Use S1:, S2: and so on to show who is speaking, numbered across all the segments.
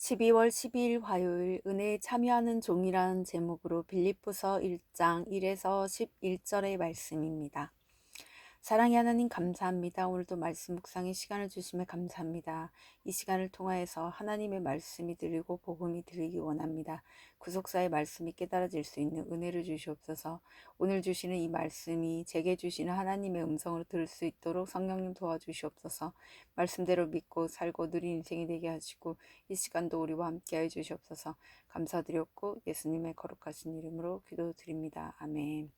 S1: 12월 12일 화요일 은혜에 참여하는 종이라는 제목으로 빌립보서 1장 1에서 11절의 말씀입니다. 사랑의 하나님 감사합니다. 오늘도 말씀 묵상의 시간을 주심에 감사합니다. 이 시간을 통하여서 하나님의 말씀이 들리고 복음이 들리기 원합니다. 구속사의 말씀이 깨달아질 수 있는 은혜를 주시옵소서. 오늘 주시는 이 말씀이 제게 주시는 하나님의 음성으로 들을 수 있도록 성령님 도와주시옵소서. 말씀대로 믿고 살고 누린 인생이 되게 하시고 이 시간도 우리와 함께하여 주시옵소서. 감사드렸고 예수님의 거룩하신 이름으로 기도드립니다. 아멘.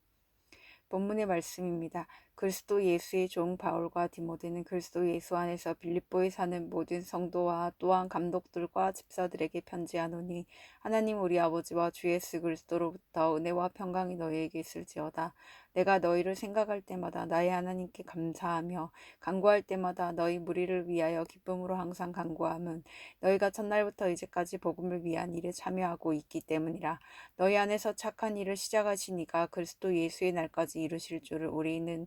S1: 본문의 말씀입니다. 그리스도 예수의 종 바울과 디모데는 그리스도 예수 안에서 빌립보에 사는 모든 성도와 또한 감독들과 집사들에게 편지하노니 하나님 우리 아버지와 주 예수 그리스도로부터 은혜와 평강이 너희에게 있을지어다. 내가 너희를 생각할 때마다 나의 하나님께 감사하며 간구할 때마다 너희 무리를 위하여 기쁨으로 항상 간구함은 너희가 첫날부터 이제까지 복음을 위한 일에 참여하고 있기 때문이라. 너희 안에서 착한 일을 시작하시니까 그리스도 예수의 날까지 이루실 줄을 우리는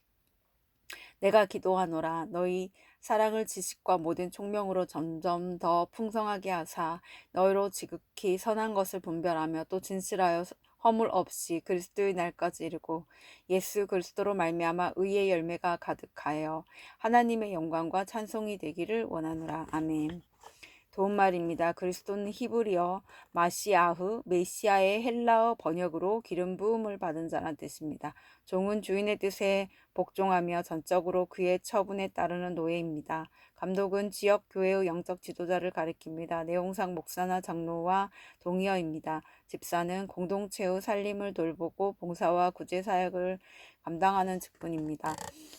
S1: 내가 기도하노라 너희 사랑을 지식과 모든 총명으로 점점 더 풍성하게 하사 너희로 지극히 선한 것을 분별하며 또 진실하여 허물 없이 그리스도의 날까지 이르고 예수 그리스도로 말미암아 의의 열매가 가득하여 하나님의 영광과 찬송이 되기를 원하노라 아멘. 도움말입니다. 그리스도는 히브리어 마시아흐 메시아의 헬라어 번역으로 기름 부음을 받은 자란 뜻입니다. 종은 주인의 뜻에 복종하며 전적으로 그의 처분에 따르는 노예입니다. 감독은 지역 교회의 영적 지도자를 가리킵니다. 내용상 목사나 장로와 동의어입니다. 집사는 공동체의 살림을 돌보고 봉사와 구제 사역을 감당하는 직분입니다.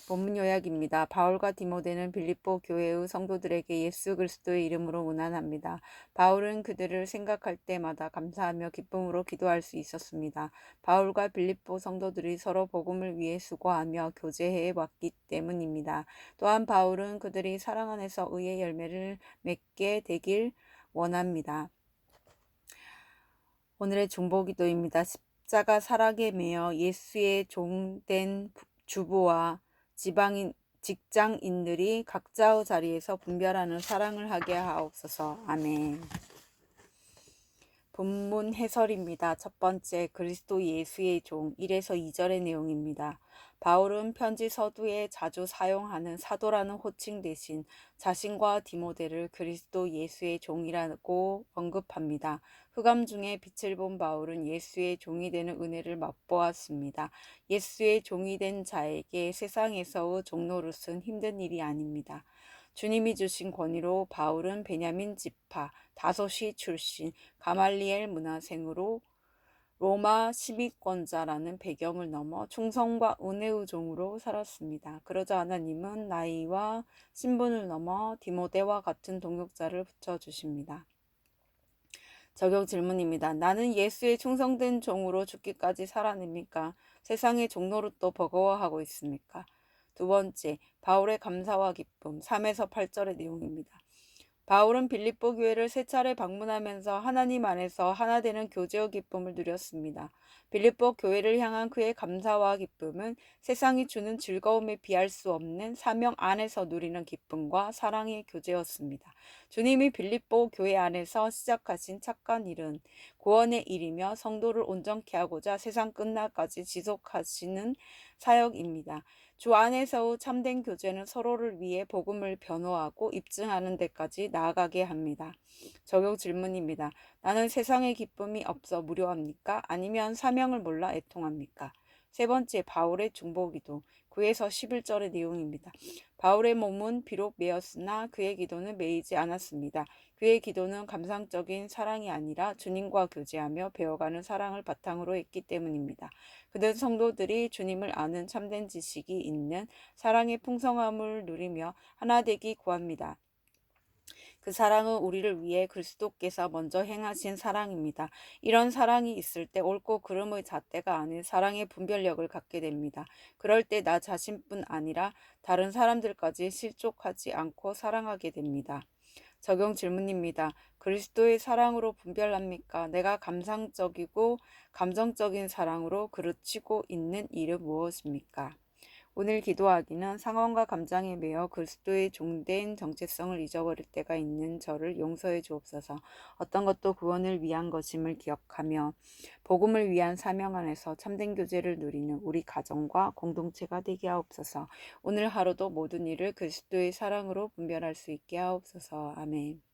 S1: 본문 요약입니다. 바울과 디모데는 빌립보 교회의 성도들에게 예수 그리스도의 이름으로 문안합니다. 바울은 그들을 생각할 때마다 감사하며 기쁨으로 기도할 수 있었습니다. 바울과 빌립보 성도들이 서로 복음을 위해 수고하며 교제해 왔기 때문입니다. 또한 바울은 그들이 사랑 안에서 의의 열매를 맺게 되길 원합니다. 오늘의 중보기도입니다. 십자가 사랑에 매여 예수의 종된 주부와 지방인 직장인들이 각자의 자리에서 분별하는 사랑을 하게 하옵소서. 아멘. 본문 해설입니다. 첫 번째 그리스도 예수의 종 1에서 2절의 내용입니다. 바울은 편지 서두에 자주 사용하는 사도라는 호칭 대신 자신과 디모데를 그리스도 예수의 종이라고 언급합니다. 흑암 중에 빛을 본 바울은 예수의 종이 되는 은혜를 맛보았습니다. 예수의 종이 된 자에게 세상에서의 종노릇은 힘든 일이 아닙니다. 주님이 주신 권위로 바울은 베냐민 지파 다소시 출신 가말리엘 문화생으로 로마 시민권자라는 배경을 넘어 충성과 은혜의 종으로 살았습니다. 그러자 하나님은 나이와 신분을 넘어 디모데와 같은 동역자를 붙여주십니다. 적용 질문입니다. 나는 예수의 충성된 종으로 죽기까지 살아냅니까? 세상의 종로릇도 버거워하고 있습니까? 두 번째, 바울의 감사와 기쁨 3에서 8절의 내용입니다. 바울은 빌립보 교회를 세 차례 방문하면서 하나님 안에서 하나 되는 교제의 기쁨을 누렸습니다. 빌립보 교회를 향한 그의 감사와 기쁨은 세상이 주는 즐거움에 비할 수 없는 사명 안에서 누리는 기쁨과 사랑의 교제였습니다. 주님이 빌립보 교회 안에서 시작하신 착한 일은 구원의 일이며 성도를 온전케 하고자 세상 끝날까지 지속하시는 사역입니다. 주 안에서의 참된 교제는 서로를 위해 복음을 변호하고 입증하는 데까지 나아가게 합니다. 적용 질문입니다. 나는 세상의 기쁨이 없어 무료합니까? 아니면 사명을 몰라 애통합니까? 세 번째 바울의 중보기도 9에서 11절의 내용입니다. 바울의 몸은 비록 메었으나 그의 기도는 메이지 않았습니다. 그의 기도는 감상적인 사랑이 아니라 주님과 교제하며 배워가는 사랑을 바탕으로 했기 때문입니다. 그는 성도들이 주님을 아는 참된 지식이 있는 사랑의 풍성함을 누리며 하나 되기 구합니다. 그 사랑은 우리를 위해 그리스도께서 먼저 행하신 사랑입니다. 이런 사랑이 있을 때 옳고 그름의 잣대가 아닌 사랑의 분별력을 갖게 됩니다. 그럴 때 나 자신뿐 아니라 다른 사람들까지 실족하지 않고 사랑하게 됩니다. 적용 질문입니다. 그리스도의 사랑으로 분별합니까? 내가 감상적이고 감정적인 사랑으로 그르치고 있는 일은 무엇입니까? 오늘 기도하기는 상황과 감정에 매여 그리스도의 종된 정체성을 잊어버릴 때가 있는 저를 용서해 주옵소서. 어떤 것도 구원을 위한 것임을 기억하며 복음을 위한 사명 안에서 참된 교제를 누리는 우리 가정과 공동체가 되게 하옵소서. 오늘 하루도 모든 일을 그리스도의 사랑으로 분별할 수 있게 하옵소서. 아멘.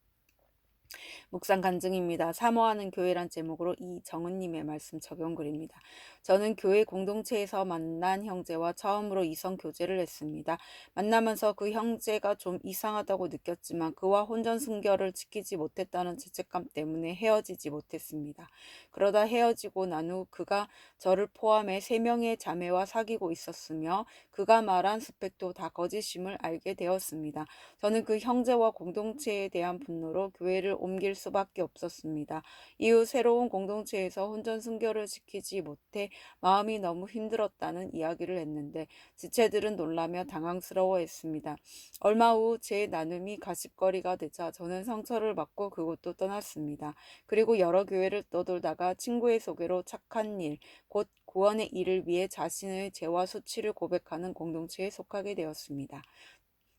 S1: 묵상 간증입니다. 사모하는 교회란 제목으로 이정은님의 말씀 적용글입니다. 저는 교회 공동체에서 만난 형제와 처음으로 이성 교제를 했습니다. 만나면서 그 형제가 좀 이상하다고 느꼈지만 그와 혼전 순결을 지키지 못했다는 죄책감 때문에 헤어지지 못했습니다. 그러다 헤어지고 난 후 그가 저를 포함해 세 명의 자매와 사귀고 있었으며 그가 말한 스펙도 다 거짓임을 알게 되었습니다. 저는 그 형제와 공동체에 대한 분노로 교회를 옮길 수밖에 없었습니다. 이후 새로운 공동체에서 혼전 순결을 지키지 못해 마음이 너무 힘들었다는 이야기를 했는데 지체들은 놀라며 당황스러워했습니다. 얼마 후 제 나눔이 가십거리가 되자 저는 상처를 받고 그곳도 떠났습니다. 그리고 여러 교회를 떠돌다가 친구의 소개로 착한 일, 곧 구원의 일을 위해 자신의 죄와 수치를 고백하는 공동체에 속하게 되었습니다.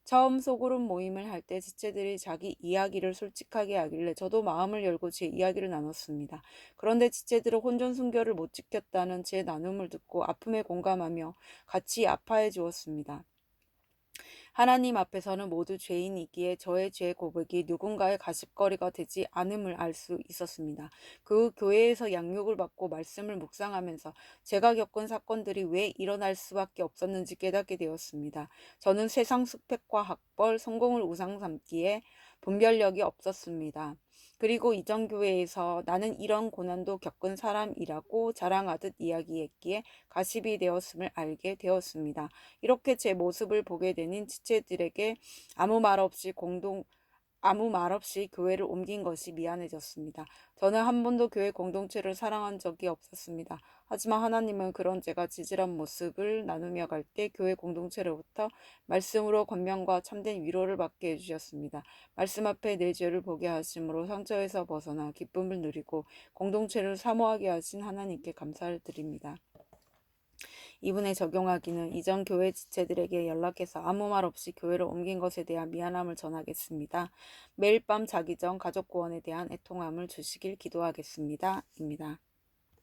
S1: 처음 소그룹 모임을 할 때 지체들이 자기 이야기를 솔직하게 하길래 저도 마음을 열고 제 이야기를 나눴습니다. 그런데 지체들은 혼전 순결을 못 지켰다는 제 나눔을 듣고 아픔에 공감하며 같이 아파해 주었습니다. 하나님 앞에서는 모두 죄인이기에 저의 죄 고백이 누군가의 가십거리가 되지 않음을 알 수 있었습니다. 그 교회에서 양육을 받고 말씀을 묵상하면서 제가 겪은 사건들이 왜 일어날 수밖에 없었는지 깨닫게 되었습니다. 저는 세상 스펙과 학벌, 성공을 우상 삼기에 분별력이 없었습니다. 그리고 이전 교회에서 나는 이런 고난도 겪은 사람이라고 자랑하듯 이야기했기에 가십이 되었음을 알게 되었습니다. 이렇게 제 모습을 보게 되는 지체들에게 아무 말 없이 공동 아무 말 없이 교회를 옮긴 것이 미안해졌습니다. 저는 한 번도 교회 공동체를 사랑한 적이 없었습니다. 하지만 하나님은 그런 제가 지질한 모습을 나누며 갈 때 교회 공동체로부터 말씀으로 권면과 참된 위로를 받게 해주셨습니다. 말씀 앞에 내 죄를 보게 하심으로 상처에서 벗어나 기쁨을 누리고 공동체를 사모하게 하신 하나님께 감사를 드립니다. 이분에 적용하기는 이전 교회 지체들에게 연락해서 아무 말 없이 교회를 옮긴 것에 대한 미안함을 전하겠습니다. 매일 밤 자기 전 가족 구원에 대한 애통함을 주시길 기도하겠습니다. 입니다.